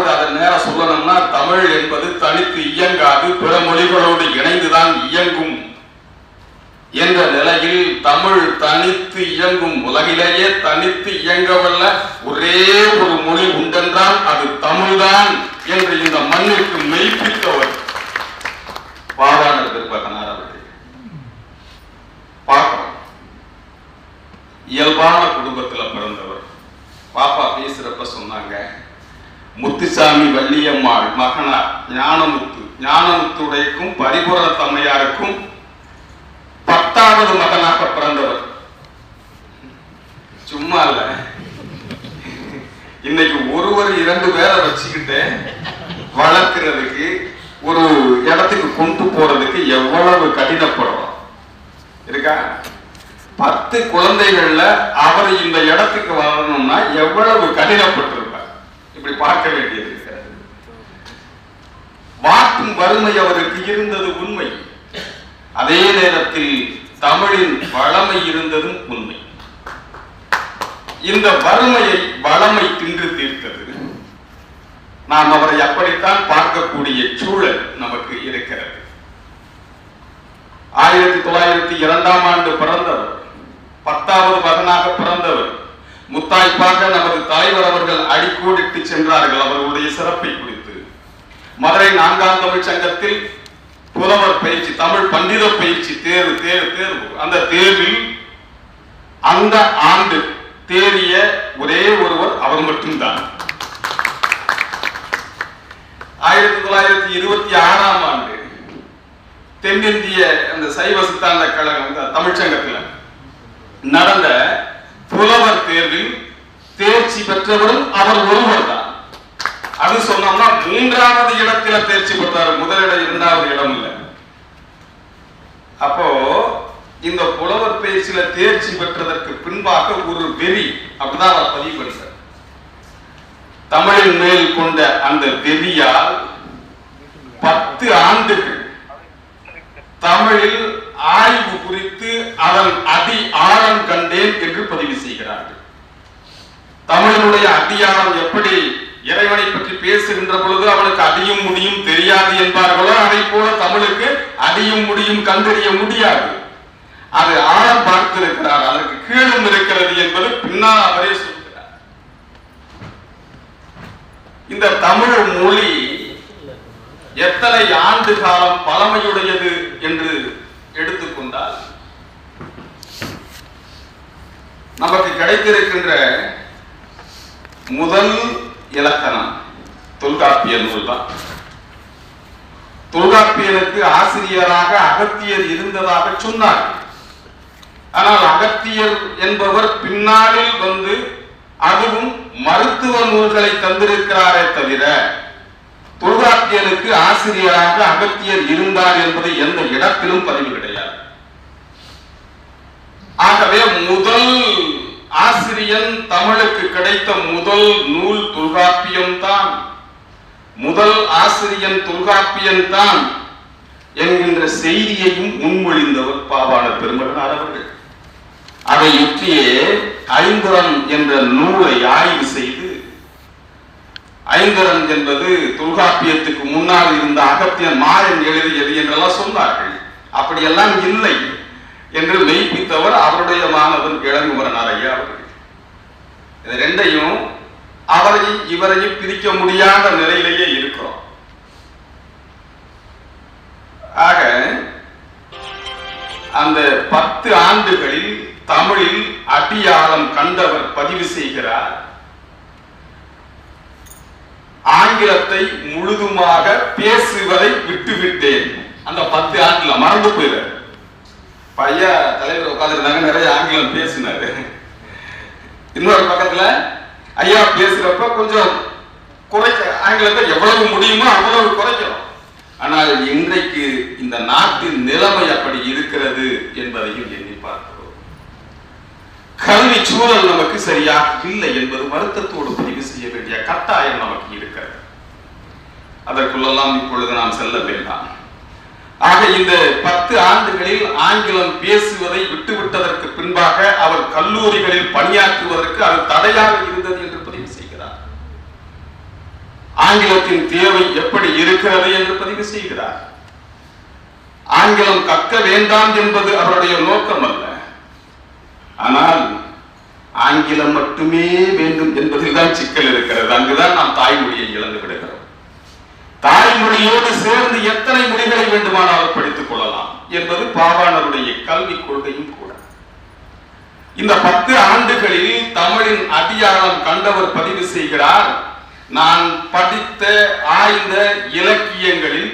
யாராவது அதன் நேரம் சொல்லணும்னா தமிழ் என்பது தனித்து இயங்காது பிற மொழிகளோடு இணைந்துதான் இயங்கும் என்ற நிலையில் தமிழ் தனித்து இயங்கும் உலகிலேயே தனித்து இயங்கவல்ல ஒரே ஒரு மொழி உண்டென்றால் அது தமிழ்தான் என்று இந்த மண்ணிற்கு மெய்ப்பித்தவர் பாவாணர் திருப்பகனார் அவர்கள். பார்க்கிறோம் இயல்பான குடும்பத்தில் பிறந்தவர். பாப்பா பேசுறப்ப சொன்னாங்க முத்துசாமி வள்ளியம்மாள் மகனார் ஞானமுத்து. ஞானமுத்துடைக்கும் பரிபுர தம்மையாருக்கும் பத்தாவது மகனாக பிறந்தவர். சும்மா இல்ல. இன்னைக்கு ஒருவர் இரண்டு பேரை வச்சுக்கிட்டு வளர்க்கிறதுக்கு ஒரு இடத்துக்கு கொண்டு போறதுக்கு எவ்வளவு கடினப்படுறோம். இருக்கா? பத்து குழந்தைகள்ல அவர் இந்த இடத்துக்கு வரணும்னா எவ்வளவு கடினப்பட்டு இப்படி பார்க்க வேண்டியது வாக்கும் வறுமை அவருக்கு இருந்தது உண்மை. அதே நேரத்தில் தமிழின் வளமை இருந்ததும் உண்மை. இந்த வறுமையை வளமை தின்று தீர்த்தது. நாம் அவரை அப்படித்தான் பார்க்கக்கூடிய சூழல் நமக்கு இருக்கிறது. ஆயிரத்தி தொள்ளாயிரத்தி இரண்டாம் ஆண்டு பிறந்தவர். பத்தாவது மகனாக பிறந்தவர். முத்தாய்ப்பாக நமது தலைவர் அவர்கள் அடிக்கோடிட்டு சென்றார்கள் அவர்களுடைய சிறப்பை குறித்து. மதுரை நான்காம் தமிழ் சங்கத்தில் புலவர் பயிற்சி தமிழ் பண்டித பயிற்சி தேர்வு தேர்வு தேர்வு. அந்த தேர்வில் அந்த ஆண்டு தேறிய ஒரே ஒருவர் அவர் மட்டும்தான். ஆயிரத்தி தொள்ளாயிரத்தி இருபத்தி ஆறாம் ஆண்டு தென்னிந்திய அந்த சைவ சித்தாந்த கழகம் இந்த தமிழ்ச்சங்கத்தில் நடந்த புலவர் தேர்வில் தேர்ச்சி பெற்றவரும் அவர் ஒருவர் தான் அது சொன்னோம்னா மூன்றாவது இடத்துல தேர்ச்சி பெற்றார். முதலிடம் இரண்டாவது இடம் இல்லை. அப்போ இந்த புலவர் பேச்சில தேர்ச்சி பெற்றதற்கு பின்பாக ஒரு வெறி அப்படிதான் அவர் பதிவு பண்றார் தமிழின் மேல் கொண்ட அந்த வெறியால் பத்து ஆண்டுகள் தமிழில் ஆய்வு குறித்து அதன் அதி ஆழம் கண்டேன் என்று பதிவு செய்கிறார்கள். தமிழனுடைய அதிகாரம் எப்படி இறைவனை பற்றி பேசுகின்ற பொழுது அவனுக்கு அடியும் முடியும் தெரியாது என்பார்களோ அதை போல தமிழுக்கு அடியும் முடியும் கண்டறிய முடியாது. அது ஆழம் பார்த்திருக்கிறார் அதற்கு கீழும் இருக்கிறது என்பது பின்னால் அவரே சொல்கிறார். இந்த தமிழ் மொழி எத்தனை ஆண்டு காலம் பழமையுடையது என்று எடுத்துக்கொண்டால் நமக்கு கிடைத்திருக்கின்ற முதல் இலக்கணம் தொல்காப்பிய நூல் தான் தொல்காப்பியனுக்கு ஆசிரியராக அகத்தியர் இருந்ததாக சொன்னார். ஆனால் அகத்தியர் என்பவர் பின்னாளில் வந்து அதுவும் மருத்துவ நூல்களை தந்திருக்கிறாரே தவிர தொல்காப்பியனுக்கு ஆசிரியராக அகத்தியர் இருந்தார் என்பது எந்த இடத்திலும் பதிவு கிடையாது. ஆகவே முதல் ஆசிரியன் தமிழுக்கு கிடைத்த முதல் நூல் தொல்காப்பியம் தான். முதல் ஆசிரியன் தொல்காப்பியன் தான் என்கின்ற செய்தியையும் முன்மொழிந்தவர் பாவாளர் பெருமகனார் அவர்கள். அதை ஒற்றியே ஐம்புறம் என்ற நூலை ஆய்வு செய்து ஐங்கரன் என்பது தொல்காப்பியத்துக்கு முன்னால் இருந்த அகத்தியன் மாயன் எழுதியது என்றெல்லாம் சொன்னார்கள் அப்படியெல்லாம் இல்லை என்று மெய்ப்பித்தவர் அவருடைய மாணவன் இளங்குமரனார் ஐயா அவர்கள். இது ரெண்டையும் அவரையும் இவரையும் பிரிக்க முடியாத நிலையிலேயே இருக்கிறோம். ஆக அந்த பத்து ஆண்டுகளில் தமிழில் அடியாளம் கண்டவர் பதிவு செய்கிறார். ஆங்கிலத்தை முழுதுமாக பேசுவதை விட்டுவிட்டேன். அந்த பத்து ஆண்டுல மறந்து போயிடாரு பையா தலைவர் உட்காந்துருந்தாங்க நிறைய ஆங்கிலம் பேசினாரு. இன்னொரு பக்கத்துல ஐயா பேசுறப்ப கொஞ்சம் குறைக்க ஆங்கிலத்தை எவ்வளவு முடியுமோ அவ்வளவு குறைக்கிறோம் ஆனால் இன்றைக்கு இந்த நாட்டின் நிலைமை அப்படி இருக்கிறது என்பதையும் எண்ணி பார்க்கிறோம். கல்வி சூழல் நமக்கு சரியாக இல்லை என்பது வருத்தத்தோடு பதிவு செய்ய வேண்டிய கட்டாயம் நமக்கு இருக்கு. அதற்குள்ளெல்லாம் இப்பொழுது நாம் செல்ல வேண்டாம். ஆக இந்த பத்து ஆண்டுகளில் ஆங்கிலம் பேசுவதை விட்டுவிட்டதற்கு பின்பாக அவர் கல்லூரிகளில் பணியாற்றுவதற்கு அது தடையாக இருந்தது என்று பதிவு செய்கிறார். ஆங்கிலத்தின் தேவை எப்படி இருக்கிறது என்று பதிவு செய்கிறார். ஆங்கிலம் கற்க வேண்டாம் என்பது அவருடைய நோக்கம் அல்ல ஆனால் ஆங்கிலம் மட்டுமே வேண்டும் என்பதில் தான் சிக்கல் இருக்கிறது. அங்குதான் நாம் தாய்மொழியை இழந்து விடுகிறோம். தாய்மொழியோடு சேர்ந்து எத்தனை மொழிகளை வேண்டுமானாலும் படித்துக் கொள்ளலாம் என்பது பாவாணருடைய கல்விக் கொள்கையும் கூட. இந்த பத்து ஆண்டுகளில் தமிழின் அடியாளம் கண்டவர் பதிவு செய்கிறார். நான் படித்த ஆய்ந்த இலக்கியங்களில்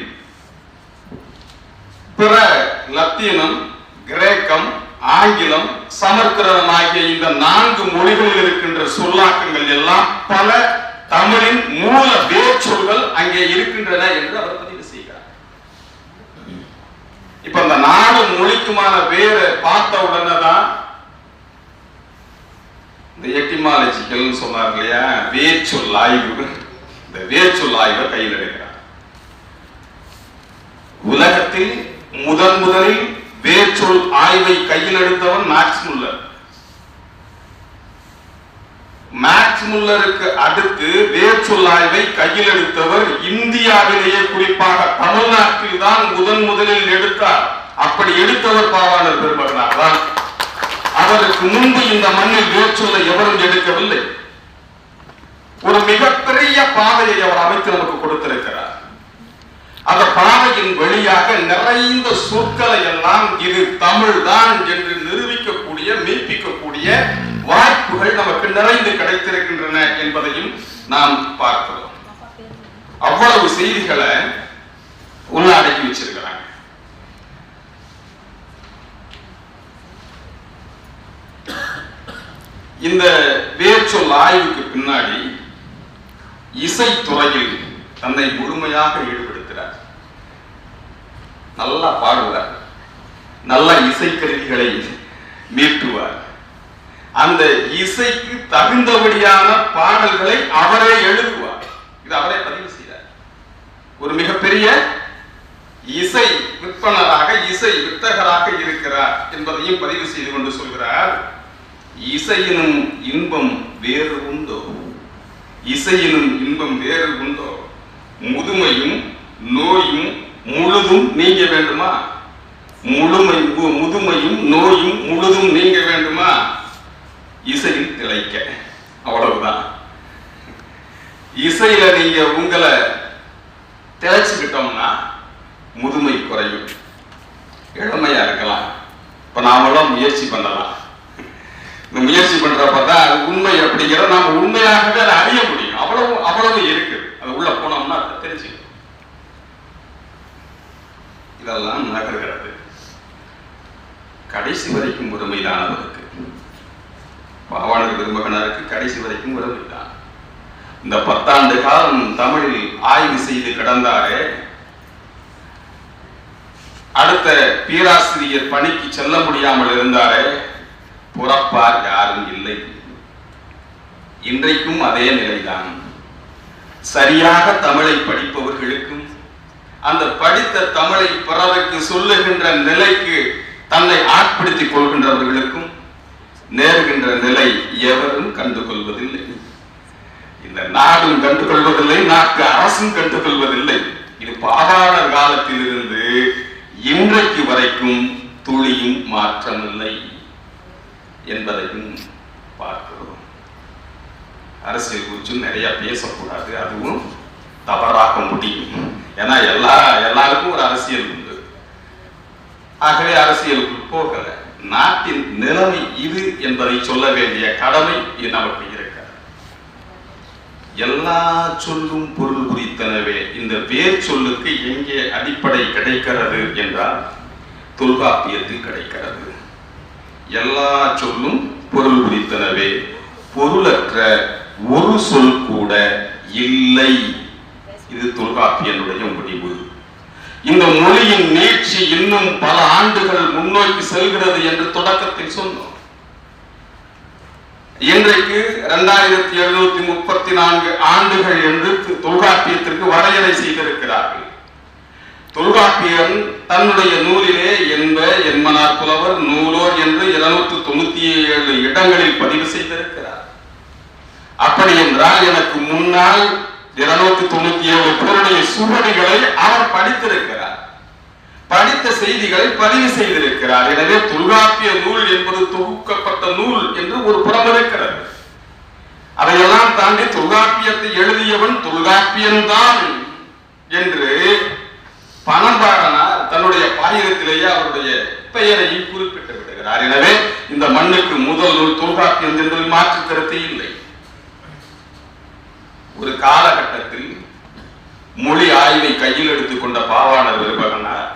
பிற லத்தீனம் கிரேக்கம் ஆங்கிலம் சமஸ்கிருதம் ஆகிய இந்த நான்கு மொழிகளில் இருக்கின்ற சொல்லாக்கங்கள் எல்லாம் பல தமிழின் மூல வேர்ச்சொல்கள் அங்கே இருக்கின்றன என்று அவர் பதிவு செய்கிறார். இப்ப இந்த நாடு மொழிக்குமான வேறு பார்த்த உடனே தான் இந்த எட்டிமாலஜிக்கல் சொன்னார் இல்லையா? வேர்ச்சொல் ஆய்வு இந்த வேர்ச்சொல் ஆய்வை கையில் எடுக்கிறார். உலகத்தில் முதன் முதலில் வேர்ச்சொல் ஆய்வை கையில் எடுத்தவன் மேக்ஸ் முல்லர். மேக்ஸ் முல்லருக்கு அடுத்து வேர்ச்சொல் ஆய்வை கையில் எடுத்தவர் இந்தியாவிலேயே குறிப்பாக தமிழ்நாட்டில் தான் முதன் முதலில் எடுத்தார். அப்படி எடுத்தவர் பாவாணர் பெருமகனார் தான் அவருக்கு முன்பு இந்த மண்ணில் வேர்ச்சொல்லை எவரும் எடுக்கவில்லை. ஒரு மிகப்பெரிய பாதையை அவர் அமைத்து நமக்கு கொடுத்திருக்கிறார். அந்த பாதையின் வழியாக நிறைந்த சொற்களை எல்லாம் இது தமிழ் தான் என்று நிரூபிக்கக்கூடிய மெய்ப்பிக்கக்கூடிய வாய்ப்புகள் நமக்கு நிறைந்து கிடைத்திருக்கின்றன என்பதையும் நாம் பார்க்கிறோம். அவ்வளவு செய்திகளை உள்ள அடக்கி வச்சிருக்கிறாங்க. இந்த வேர்ச்சொல் ஆய்வுக்கு பின்னாடி இசைத்துறையில் தன்னை முழுமையாக ஈடுபடுத்துகிறார். நல்லா பாடுவார். நல்ல இசைக்கருவிகளை மீட்டுவார். அந்த இசைக்கு தகுந்தபடியான பாடல்களை அவரே எழுதுவார். இது அவரே பதிவு செய்தார். ஒரு மிகப்பெரிய இசை விற்பனராக இசை வித்தகராக இருக்கிறார் என்பதையும் பதிவு செய்து கொண்டு சொல்கிறார் இசையினும் இன்பம் வேறு உண்டோ? இசையினும் இன்பம் வேறு உண்டோ? முதுமையும் நோயும் முழுதும் நீங்க வேண்டுமா? முழுமை முதுமையும் நோயும் முழுதும் நீங்க வேண்டுமா? இசையில் திளைக்க அவ்வளவுதான். இசையில நீங்க உங்களை திளைச்சுக்கிட்டோம்னா முதுமை குறையும். இளமையா இருக்கலாம். இப்ப நாமெல்லாம் முயற்சி பண்ணலாம். இந்த முயற்சி பண்றப்ப தான் உண்மை அப்படிங்கிற நாம உண்மையாகவே அதை அறிய முடியும். அவ்வளவு அவ்வளவு இருக்கு. அது உள்ள போனோம்னா அதை தெரிஞ்சுக்கணும். இதெல்லாம் நகர்கிறது. கடைசி வரைக்கும் முதுமைதானது அவருக்கு பாவாணர் பெருமகனாருக்கு கடைசி வரைக்கும் உறவிட்டான் இந்த பத்தாண்டு காலம் தமிழில் ஆய்வு செய்து கிடந்தாரே அடுத்த பேராசிரியர் பணிக்கு செல்ல முடியாமல் இருந்தாரே புறப்பார் யாரும் இல்லை. இன்றைக்கும் அதே நிலைதான். சரியாக தமிழை படிப்பவர்களுக்கும் அந்த படித்த தமிழை பிறருக்கு சொல்லுகின்ற நிலைக்கு தன்னை ஆட்படுத்திக் கொள்கின்றவர்களுக்கும் நேருகின்ற நிலை எவரும் கண்டுகொள்வதில்லை. இந்த நாடும் கண்டுகொள்வதில்லை நாட்டு அரசும் கண்டுகொள்வதில்லை. இது பாவாணர் காலத்திலிருந்து இன்றைக்கு வரைக்கும் துளியும் மாற்றமில்லை என்பதையும் பார்க்கிறோம். அரசியல் குறிச்சும் நிறைய பேசக்கூடாது அதுவும் தவறாக முடியும். ஏன்னா எல்லா எல்லாருக்கும் ஒரு அரசியல் உண்டு. ஆகவே அரசியலுக்குள் போகலை. நாட்டின் நிலைமை இது என்பதை சொல்ல வேண்டிய கடமை நமக்கு இருக்கிறது. எல்லா சொல்லும் பொருள் குறித்தனவே இந்த வேர் சொல்லுக்கு எங்கே அடிப்படை கிடைக்கிறது என்றால் தொல்காப்பியத்தில் கிடைக்கிறது. எல்லா சொல்லும் பொருள் குறித்தனவே பொருளற்ற ஒரு சொல் கூட இல்லை. இது தொல்காப்பியனுடைய முடிவு. இந்த மொழியின் நீட்சி இன்னும் பல ஆண்டுகள் முன்னோக்கி செல்கிறது என்று தொடக்கத்தில் சொன்னோம். இன்றைக்கு இரண்டாயிரத்தி எழுநூத்தி முப்பத்தி நான்கு ஆண்டுகள் என்று தொல்காப்பியத்திற்கு வரையறை செய்திருக்கிறார்கள். தொல்காப்பியம் தன்னுடைய நூலிலே என்ப என்மனார் புலவர் நூலோர் என்று இருநூற்று தொண்ணூத்தி ஏழு இடங்களில் பதிவு செய்திருக்கிறார். அப்படி என்றால் எனக்கு முன்னால் இருநூத்தி தொண்ணூத்தி ஏழு பேருடைய சுவடிகளை அவர் படித்திருக்கிறார். படித்த செய்திகளை பதிவு செய்திருக்கிறார். எனவே தொல்காப்பிய நூல் என்பது தொகுக்கப்பட்ட நூல் என்று ஒரு புறம் இருக்கிறது. அதையெல்லாம் தாண்டி தொல்காப்பியத்தை எழுதியவன் தொல்காப்பியன்தான் என்று பணம்பாரனார் தன்னுடைய பாயிரத்திலேயே அவருடைய பெயரையும் குறிப்பிட்டு விடுகிறார். எனவே இந்த மண்ணுக்கு முதல் நூல் தொல்காப்பியம் என்பதில் மாற்று கருத்து இல்லை. ஒரு காலகட்டத்தில் மொழி ஆய்வை கையில் எடுத்துக்கொண்ட பாவாணர் விருபகனார்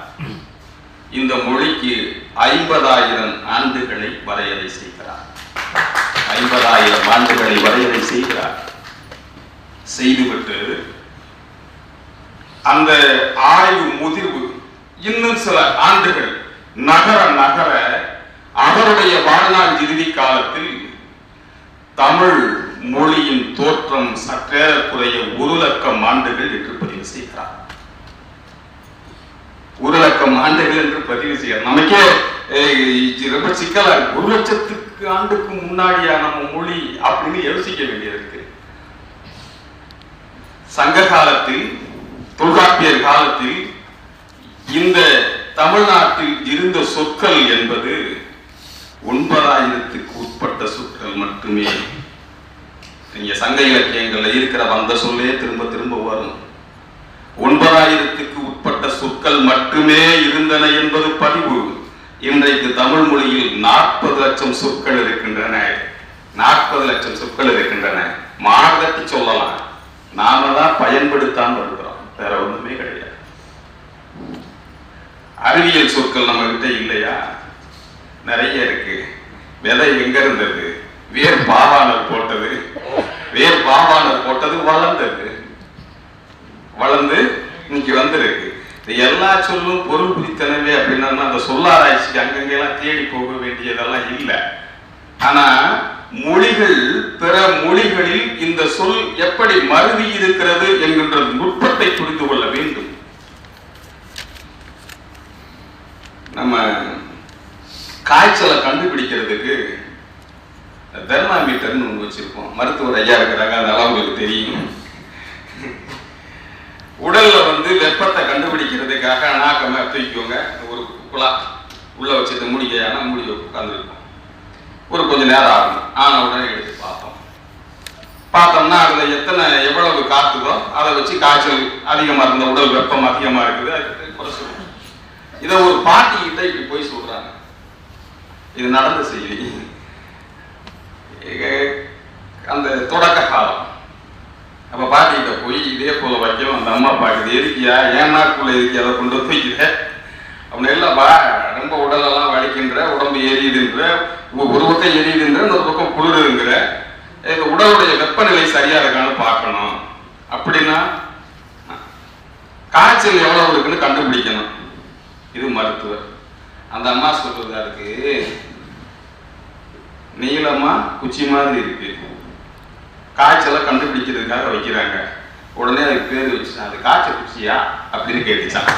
இந்த மொழிக்கு ஐம்பதாயிரம் ஆண்டுகளை வரையறை செய்கிறார். ஐம்பதாயிரம் ஆண்டுகளை வரையறை செய்கிறார். செய்துவிட்டு அந்த ஆய்வு முதிர்வு இன்னும் சில ஆண்டுகள் நகர நகர அவருடைய வாழ்நாள் இறுதி காலத்தில் தமிழ் மொழியின் தோற்றம் சற்றேறக்குறைய ஒரு லட்சம் ஆண்டுகள் என்று பதிவு செய்கிறார். ஒரு லட்சம் ஆண்டுகள் என்று பதிவு செய்ய நமக்கே ரொம்ப சிக்கலா இருக்கு. ஒரு லட்சத்துக்கு ஆண்டுக்கு முன்னாடியா நம்ம மொழி அப்படின்னு யோசிக்க வேண்டியிருக்கு சங்க காலத்தில் தொல்காப்பியர் காலத்தில் இந்த தமிழ்நாட்டில் இருந்த சொற்கள் என்பது ஒன்பதாயிரத்துக்கு உட்பட்ட சொற்கள் மட்டுமே. நீங்க சங்க இலக்கியங்கள்ல இருக்கிற வந்த சொல்லே திரும்ப திரும்ப வரும் ஒன்பதாயிரத்துக்கு உட்பட்ட சொற்கள் மட்டுமே இருந்தன என்பது பதிவு. இன்றைக்கு தமிழ் மொழியில் நாற்பது லட்சம் சொற்கள் இருக்கின்றன. நாற்பது லட்சம் சொற்கள் இருக்கின்றன. மாறுதட்டி சொல்லலாம். நாம தான் பயன்படுத்தாம இருக்கிறோம். வேற ஒண்ணுமே கிடையாது. அறிவியல் சொற்கள் நம்ம கிட்ட இல்லையா? நிறைய இருக்கு. விதை எங்க இருந்தது? வேர் பாவாளர் போட்டது. வேர் பாவாணர் போட்டது வளர்ந்தது. வளர்ந்து இன்னைக்கு வந்திருக்கு. எல்லா சொல்லும் பொருள் குறித்தனவே அப்படின்னா அந்த சொல்லாராய்ச்சிக்கு அங்கங்கெல்லாம் தேடி போக வேண்டியதெல்லாம் இல்லை. ஆனா மொழிகள் பிற மொழிகளில் இந்த சொல் எப்படி மருவி இருக்கிறது என்கின்ற நுட்பத்தை புரிந்து கொள்ள வேண்டும். நம்ம காய்ச்சலை கண்டுபிடிக்கிறதுக்கு தெர்மாமீட்டர்னு ஒன்று வச்சுருப்போம். மருத்துவர் ஐயா இருக்கிறாங்க அதெல்லாம் உங்களுக்கு தெரியும். உடலில் வந்து வெப்பத்தை கண்டுபிடிக்கிறதுக்காக நாக்கம தூக்கிக்கோங்க. ஒரு குழா உள்ளே வச்சுட்டு முடிக்கையான முடி உட்காந்துருப்போம் ஒரு கொஞ்சம் நேரம் ஆகும். ஆன உடனே எடுத்து பார்த்தோம். பார்த்தோம்னா அதில் எத்தனை எவ்வளவு காத்துதோ அதை வச்சு காய்ச்சல் அதிகமாக இருந்த உடல் வெப்பம் அதிகமாக இருக்குது. அது குறை இதை ஒரு பாட்டிக்கிட்ட இப்படி போய் சொல்கிறாங்க இது நடந்த செய்தி. அந்த தொடக்க காலம். அப்போ பாட்டிகிட்ட போய் இதே போல வைக்கவும் அந்த அம்மா பாக்குது எதுக்கியா? ஏன் நாக்குள்ள எதுக்கு அதை கொண்டு வந்து வைக்கிற. அப்படின்னு வா ரொம்ப உடலெல்லாம் வலிக்கின்ற உடம்பு எரியுதுன்ற ஒரு பக்கம் எரியுதுன்ற இன்னொரு பக்கம் குளிருங்கிற இந்த உடலுடைய வெப்பநிலை சரியா இருக்கான்னு பார்க்கணும். அப்படின்னா காய்ச்சல் எவ்வளவு இருக்குன்னு கண்டுபிடிக்கணும். இது மருத்துவர். அந்த அம்மா சொல்றது அதுக்கு நீளமா குச்சி மாதிரி இருக்கு. காய்ச்சலை கண்டுபிடிக்கிறதுக்காக வைக்கிறாங்க. உடனே அதுக்கு பேர் வச்சுட்டான் அது காய்ச்சல் குச்சியா? அப்படின்னு கேட்டுச்சான்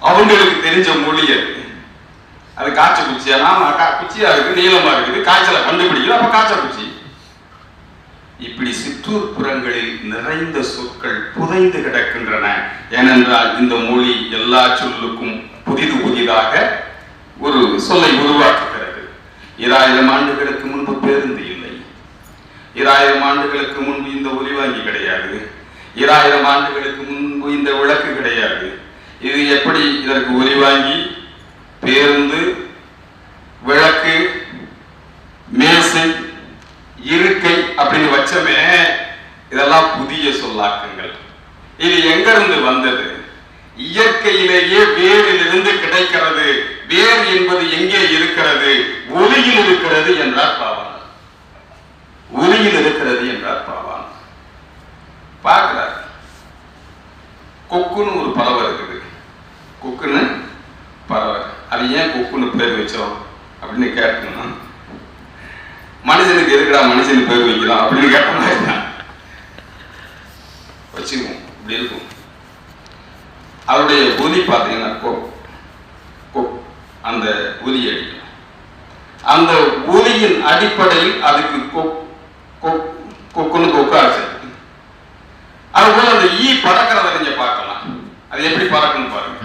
அவங்களுக்கு தெரிஞ்ச மொழி அது. அது காய்ச்சல் குச்சியா? குச்சியா இருக்கு நீளமா இருக்குது. காய்ச்சலை கண்டுபிடிக்கல அப்ப காய்ச்சல் குச்சி. இப்படி சிற்றூர் புறங்களில் நிறைந்த சொற்கள் புதைந்து கிடக்கின்றன. ஏனென்றால் இந்த மொழி எல்லா சொல்லுக்கும் புதிது புதிதாக ஒரு சொல்லை உருவாக்குகிறது ஈராயிரம் ஆண்டுகளுக்கு முன்பு பேருந்து இல்லை. ஈராயிரம் ஆண்டுகளுக்கு முன்பு இந்த ஒலிவாங்கி கிடையாது. ஈராயிரம் ஆண்டுகளுக்கு முன்பு இந்த விளக்கு கிடையாது. இது எப்படி இதற்கு ஒலிவாங்கி பேருந்து விளக்கு மேசை இருக்கை அப்படின்னு வச்சமே இதெல்லாம் புதிய சொல்லாக்கங்கள். இது எங்கிருந்து வந்தது? இயற்கையிலேயே வேரிலிருந்து கிடைக்கிறது. வேர் என்பது எங்கே இருக்கிறது? ஒளியில் இருக்கிறது என்றார் பாவான் ஒளியில் இருக்கிறது என்றார் பாவான் பார்க்கிறார். கொக்குன்னு ஒரு பறவை இருக்குது. கொக்குன்னு பறவை. அது ஏன் கொக்குன்னு பேர் வச்சோம் அப்படின்னு கேட்கணும் மனுஷனுக்கு எதுக்குடா மனுஷனுக்கு பேர் வைக்கலாம் அப்படின்னு கேட்ட மாதிரி தான். வச்சுக்குவோம். இப்படி இருக்கும். அவருடைய ஒலி பார்த்தீங்கன்னா கொ கொ அந்த ஒலி அடிக்கும் அந்த ஒலியின் அடிப்படையில் அதுக்கு கொ கொக்குன்னு கொக்காச்சு அதுபோல அந்த ஈ பறக்கிறத நீங்க பார்க்கலாம். அது எப்படி பறக்குன்னு பாருங்க.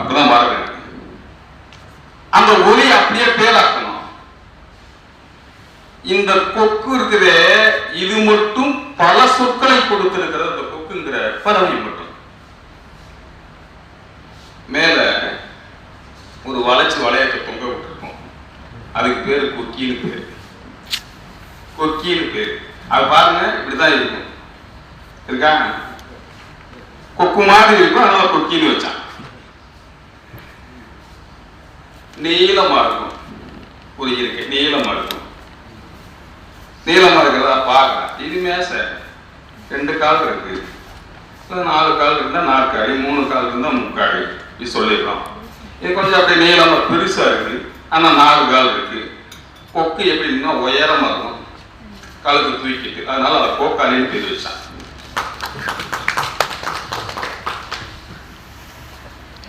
அப்பதான் பறக்கணும் அந்த ஒலி அப்படியே பேலாக்கணும். இந்த கொக்கு இருக்குதே இது மட்டும் பல சொற்களை கொடுத்திருக்கிறது. அந்த கொக்குங்கிற பறவை மட்டும். மேல ஒரு வளைச்சி வளையத்தை தொங்க விட்டுருக்கோம். அதுக்கு பேரு கொக்கின்னு பேர். கொக்கின்னு பேர். அது பாருங்க இப்படிதான் இருக்கும். இருக்கா? கொக்கு மாதிரி இருக்கும் அதனால கொக்கின்னு வச்சான் நீளமா இருக்கும். ஒரு இருக்கு நீளமா இருக்கும். நீளமா இருக்கிறதா பார்க்கலாம் இது மேச. ரெண்டு கால் இருக்கு. நாலு கால் இருந்தா நாற்காலி மூணு கால் இருந்தா முக்காலி. இது சொல்லிடுறோம் இது கொஞ்சம் அப்படியே நீளமாக பெருசா இருக்கு. ஆனா நாலு கால் இருக்கு. கொக்கு எப்படின்னா உயரமா இருக்கும். கழுத்து தூக்கிட்டு. அதனால அதை கோக்காலின்னு பேர் வச்சான்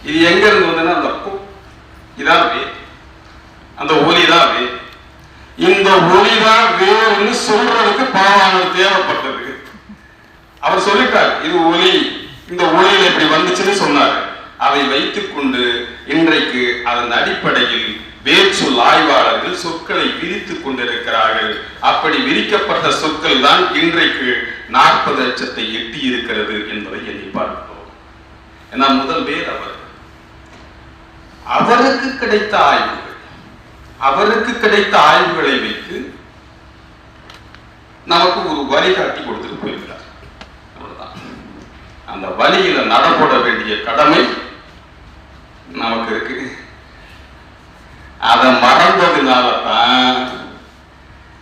இது எங்க இருந்து வந்ததுன்னா அந்த கொ- இதான் அப்படி அந்த ஒலி தான் வேர் இந்த ஒலி தான் வேறுன்னு சொல்றதுக்கு பாவாணர் தேவைப்பட்டது. அவர் சொல்லிட்டார் இது ஒலி. இந்த ஒளியில் இப்படி வந்துச்சுன்னு சொன்னார். அதை வைத்துக்கொண்டு இன்றைக்கு அதன் அடிப்படையில் வேர்ச்சொல் ஆய்வாளர்கள் சொற்களை விரித்துக் கொண்டிருக்கிறார்கள். அப்படி விரிக்கப்பட்ட சொற்கள் தான் இன்றைக்கு நாற்பது லட்சத்தை எட்டி இருக்கிறது என்பதை எண்ணி பார்க்கிறோம். ஏன்னா முதல் வேர் அவர். அவருக்கு கிடைத்த ஆய்வுகள். அவருக்கு கிடைத்த ஆய்வுகளை வைத்து நமக்கு ஒரு வழிகாட்டி கொடுத்துட்டு போயிருக்கிறார். அவ்வளவுதான். அந்த வழியில நடப்பட வேண்டிய கடமை நமக்கு இருக்கு. அதை மறந்ததுனால தான்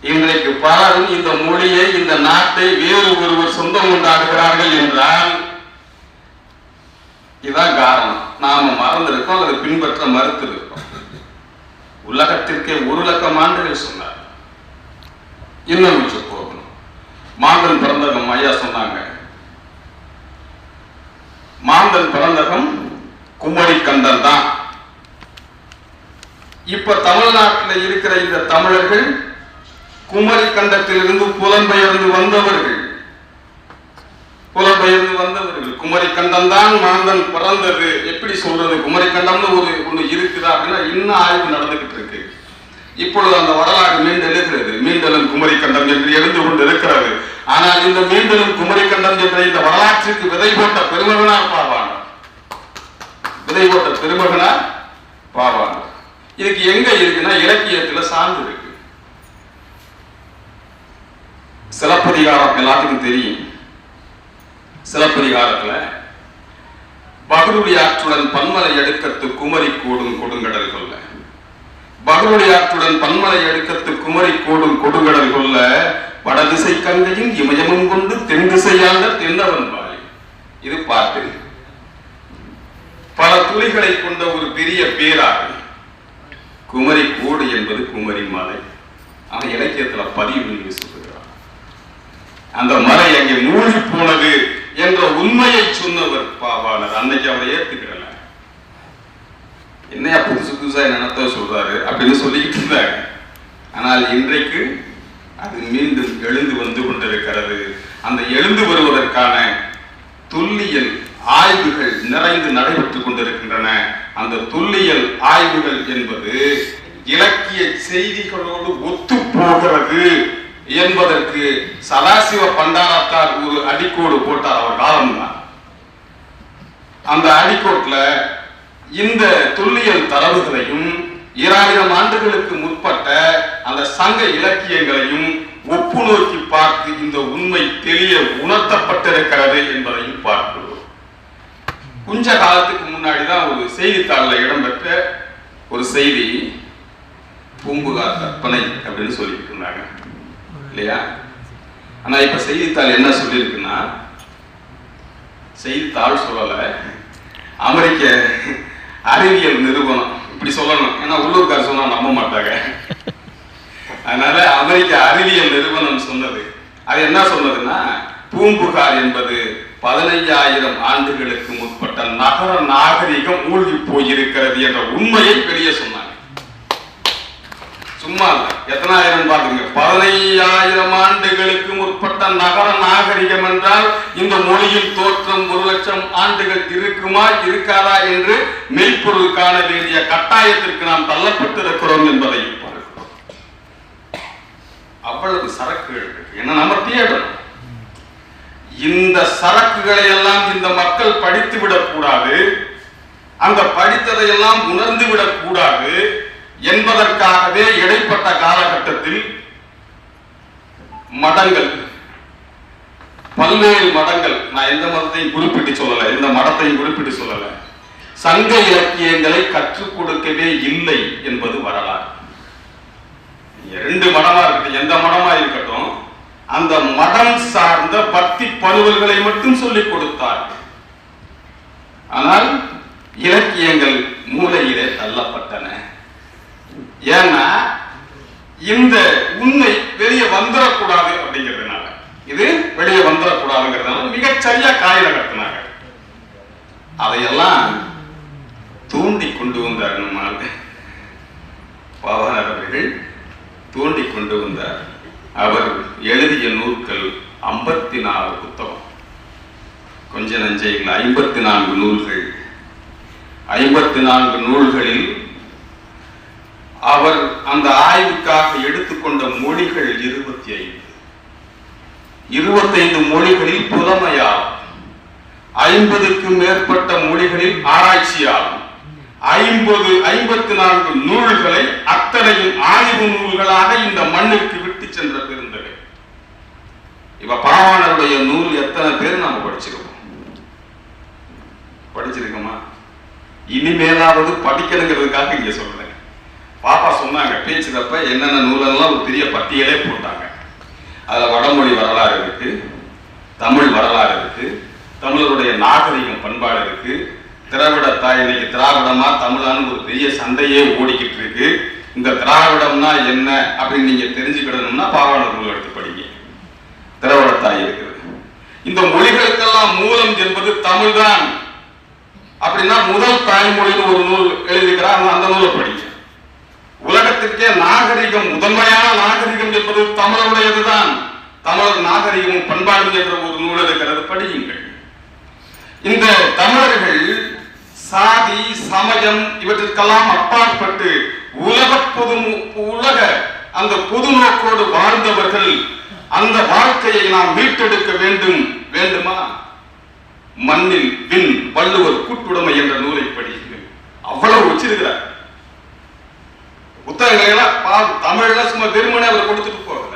இன்றைக்கு பலரும் இந்த மொழியை இந்த நாட்டை வேறு ஒருவர் சொந்தம் உண்டாக்குகிறார்கள் என்றால் இதான் காரணம். நாம மறந்திருக்கோம் அதை பின்பற்ற மறுத்திருக்கோம். உலகத்திற்கே ஒரு லட்சம் ஆண்டுகள் சொன்னார். இன்னும் மிச்சம் போகணும். மாந்தன் பிறந்தகம் ஐயா சொன்னாங்க. மாந்தன் பிறந்தகம் குமரி கந்தன் தான். இப்ப தமிழ்நாட்டில் இருக்கிற இந்த தமிழர்கள் குமரி கண்டத்திலிருந்து புலம்பெயர்ந்து வந்தவர்கள். புலம்பெயர்ந்து வந்தவர்கள். குமரி கண்டம் தான் மாந்தன் பிறந்தது. எப்படி சொல்றது? குமரி கண்டம்னு ஒரு ஒண்ணு இருக்குதா அப்படின்னா இன்னும் ஆய்வு நடந்துகிட்டு இருக்கு. இப்பொழுது அந்த வரலாறு மீண்டெழுகிறது. மீண்டலும் குமரி கண்டம் என்று எழுந்து கொண்டு இருக்கிறது ஆனால் இந்த மீண்டலும் குமரி கண்டம் என்ற இந்த வரலாற்றுக்கு விதை போட்ட பெருமகனார் திருமகனா? பாவாங்க இதுக்கு எங்க இருக்குன்னா இலக்கியத்துல சார்ந்து இருக்கு. சிலப்பதிகாரம் எல்லாத்துக்கும் தெரியும். சிலப்பதிகாரத்துல பகருடி ஆற்றுடன் பன்மலை அடுக்கத்து குமரி கூடும் கொடுங்கடல் கொல்ல பகருடி ஆற்றுடன் பன்மலை அடுக்கத்து குமரி கூடும் கொடுங்கடல் கொல்ல வடதிசை கங்கையும் இமயமும் கொண்டு தென் திசையாண்ட தென்னவன் வாய் இது பாட்டு. பல துளிகளை கொண்ட ஒரு பெரிய பேராகும் குமரி கோடு என்பது குமரி மலை. அந்த இலக்கியத்துல பதிவு நீங்க சொல்லுகிறார் அந்த மலை அங்கே மூழ்கி போனது என்ற உண்மையை சொன்னவர் பாவாளர் அன்னைக்கு அவரை ஏற்றுக்கிடல என்னையா புதுசு புதுசா என்னென்னத்தோ சொல்றாரு அப்படின்னு சொல்லிக்கிட்டு இருந்தாங்க ஆனால் இன்றைக்கு அது மீண்டும் எழுந்து வந்து கொண்டிருக்கிறது. அந்த எழுந்து வருவதற்கான துல்லியல் ஆய்வுகள் நிறைந்து நடைபெற்றுக் கொண்டிருக்கின்றன. அந்த தொல்லியல் ஆய்வுகள் என்பது இலக்கிய செய்திகளோடு ஒத்து போகிறது என்பதற்கு சதாசிவ பண்டாரத்தார் ஒரு அடிக்கோடு போட்டார் அவர் காலம்தான். அந்த அடிக்கோட்டுல இந்த தொல்லியல் தரவுகளையும் ஈராயிரம் ஆண்டுகளுக்கு முற்பட்ட அந்த சங்க இலக்கியங்களையும் ஒப்பு நோக்கி பார்த்து இந்த உண்மை தெளிய உணர்த்தப்பட்டிருக்கிறது என்பதையும் பார்க்கிறோம். கொஞ்ச காலத்துக்கு முன்னாடி தான் ஒரு செய்தித்தாளில் இடம்பெற்ற ஒரு செய்தி பூம்புகார் கற்பனை அப்படின்னு சொல்லிட்டு இருந்தாங்க இல்லையா? ஆனா இப்ப செய்தித்தாள் என்ன சொல்லியிருக்குன்னா செய்தித்தாள் சொல்லல. அமெரிக்க அறிவியல் நிறுவனம். இப்படி சொல்லணும். ஏன்னா உள்ளூர்கார் சொன்னா நம்ப மாட்டாங்க. அதனால அமெரிக்க அறிவியல் நிறுவனம் சொன்னது. அது என்ன சொன்னதுன்னா பூம்புகார் என்பது பதினைஞ்சாயிரம் ஆண்டுகளுக்கு முற்பட்ட நகர நாகரிகம் மூழ்கி போயிருக்கிறது என்ற உண்மையை வெளியே சொன்னாங்க. சும்மா எத்தனாயிரம் பாருங்க. பதினையாயிரம் ஆண்டுகளுக்கு முற்பட்ட நகர நாகரிகம் என்றால் இந்த மொழியின் தோற்றம் ஒரு லட்சம் ஆண்டுகள் இருக்குமா இருக்காதா என்று மெய்ப்பொருள் காண வேண்டிய கட்டாயத்திற்கு நாம் தள்ளப்பட்டிருக்கிறோம் என்பதை பார்க்கிறோம் அவ்வளவு சரக்குகள் இருக்கு. ஏன்னா நம்ம தேடணும்? இந்த சரக்குகளை எல்லாம் இந்த மக்கள் படித்து விடக்கூடாது அந்த படித்ததை எல்லாம் உணர்ந்து விடக்கூடாது என்பதற்காகவே இடைப்பட்ட காலகட்டத்தில் மடங்கள் பல்வேறு மடங்கள் நான் எந்த மதத்தையும் குறிப்பிட்டு சொல்லல எந்த மடத்தையும் குறிப்பிட்டு சொல்லல. சங்க இலக்கியங்களை கற்றுக் கொடுக்கவே இல்லை என்பது வரலாறு. ரெண்டு மடமா இருக்கட்டும் எந்த மடமா இருக்கட்டும் அந்த மடம் சார்ந்த பக்தி பருவல்களை மட்டும் சொல்லிக் கொடுத்தார். ஆனால் இலக்கியங்கள் மூலையிலே தள்ளப்பட்டன. ஏன்னா இந்த உண்மை வெளியே வந்துடக்கூடாது அப்படிங்கிறதுனால இது வெளியே வந்துடக்கூடாதுங்கிறதுனால மிகச் சரியா காய நகர்த்தினாங்க அதையெல்லாம் தூண்டி கொண்டு வந்தார் நம்மால். பாவனர் அவர்கள் தூண்டி கொண்டு வந்தார். அவர் எழுதிய நூல்கள் ஐம்பத்தி நாலு புத்தகம். கொஞ்ச நஞ்சைகள் ஐம்பத்தி நான்கு நூல்கள். ஐம்பத்தி நான்கு நூல்களில் அவர் அந்த ஆய்வுக்காக எடுத்துக்கொண்ட மொழிகள் இருபத்தி ஐந்து இருபத்தைந்து மொழிகளில் புலமையாகும். ஐம்பதுக்கும் மேற்பட்ட மொழிகளில் ஆராய்ச்சியாகும். ஐம்பது ஐம்பத்தி நான்கு நூல்களை அத்தனையும் ஆய்வு நூல்களாக இந்த மண்ணுக்கு விட்டு சென்ற இப்ப பாவாணருடைய நூல் எத்தனை பேர் நாம படிச்சிருக்கோம்? படிச்சிருக்கோமா? இனிமேலாவது படிக்கணுங்கிறதுக்காக இங்க சொல்றேன். பாப்பா சொன்னாங்க பேச்சுறப்ப என்னென்ன நூலெல்லாம் ஒரு பெரிய பட்டியலே போட்டாங்க. அதுல வடமொழி வரலாறு இருக்கு தமிழ் வரலாறு இருக்கு தமிழருடைய நாகரிகம் பண்பாடு இருக்கு திராவிட தாய் இன்னைக்கு திராவிடமா தமிழான்னு ஒரு பெரிய சண்டையே ஓடிக்கிட்டு இருக்கு. இந்த திராவிடம்னா என்ன அப்படின்னு நீங்க தெரிஞ்சுக்கிடணும்னா பாவாணர் நூல் எடுத்து படிங்க. திராவிட இருக்கிறது. இந்த மொழிகளுக்கெல்லாம் மூலம் என்பது தமிழ்தான். அப்படின்னா முதல் தாய்மொழின்னு ஒரு நூல் எழுதிக்கிறார் அந்த நூலை படிங்க உலகத்திற்கே நாகரிகம் முதன்மையான நாகரிகம் என்பது தமிழருடையதுதான். தமிழர் நாகரிகமும் பண்பாடும் என்ற ஒரு நூல் இருக்கிறது படியுங்கள். இந்த தமிழர்கள் சாதி சமயம் இவற்றிற்கெல்லாம் அப்பாற்பட்டு உலக பொது உலக அந்த பொது நோக்கோடு வாழ்ந்தவர்கள். அந்த வாழ்க்கையை நாம் மீட்டெடுக்க வேண்டும். வேண்டுமா? மண்ணில் வின் வள்ளுவர் கூட்டுடைமை என்ற நூலை படிக்கிறேன் அவ்வளவு வச்சிருக்கிறார் புத்தகங்களை எல்லாம் தமிழ்ல சும்மா வெறுமனே அவர் கொடுத்துட்டு போகல.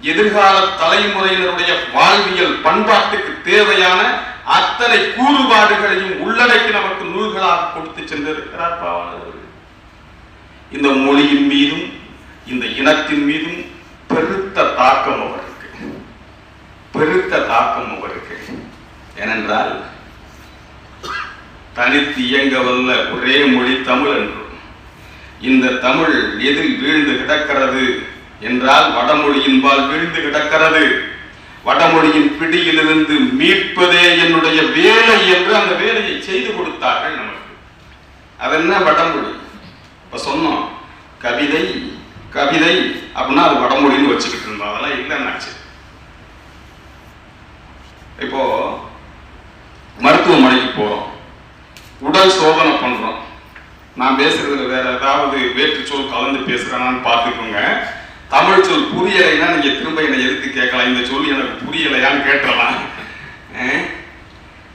எதிர்கால தலைமுறையினருடைய வாழ்வியல் பண்பாட்டுக்கு தேவையான அத்தனை கூறுபாடுகளையும் உள்ளடக்கி நமக்கு நூல்களாக கொடுத்து சென்றிருக்கிறார் பாவாளர் இந்த மொழியின் மீதும் இந்த இனத்தின் மீதும் பெருத்த தாக்கம் அவருக்கு. பெருத்த தாக்கம் அவருக்கு. ஏனென்றால் தனித்து இயங்க வல்ல ஒரே மொழி தமிழ் என்றும் இந்த தமிழ் எதில் வீழ்ந்து கிடக்கிறது என்றால் வடமொழியின்பால் வீழ்ந்து கிடக்கிறது. வடமொழியின் பிடியிலிருந்து மீட்பதே என்னுடைய வேலை என்று அந்த வேலையை செய்து கொடுத்தார்கள் நமக்கு. அது என்ன வடமொழி? இப்ப சொன்னோம் கவிதை கவிதை அப்படின்னா அது வடமொழின்னு வச்சுக்கிட்டு இருந்தோம் அதெல்லாம் இல்லைன்னாச்சு. இப்போ மருத்துவமனைக்கு போகிறோம் உடல் சோதனை பண்ணுறோம் நான் பேசுறதுல வேற ஏதாவது வேற்று சொல் கலந்து பேசுறேனான்னு பார்த்துக்கோங்க. தமிழ் சொல் புரியலைன்னா நீங்க திரும்ப என்னை எதுக்கு கேட்கலாம். இந்த சொல் எனக்கு புரியலையான்னு கேட்டலாம்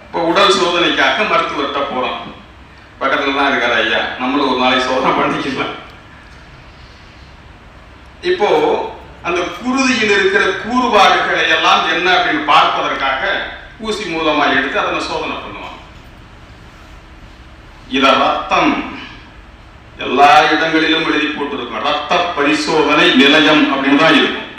இப்போ உடல் சோதனைக்காக மருத்துவர்கிட்ட போகிறோம் பக்கத்தில் தான் இருக்கார் ஐயா. நம்மளும் ஒரு நாளைக்கு சோதனை பண்ணிக்கலாம். இப்போ அந்த குருதியில் இருக்கிற கூறுபாடுகளை எல்லாம் என்ன அப்படின்னு பார்ப்பதற்காக ஊசி மூலமா எடுத்து அதனை சோதனை பண்ணுவாங்க இத ரத்தம் எல்லா இடங்களிலும் எழுதி போட்டிருக்கும். ரத்த பரிசோதனை நிலையம் அப்படின்னு தான் இருக்கும்.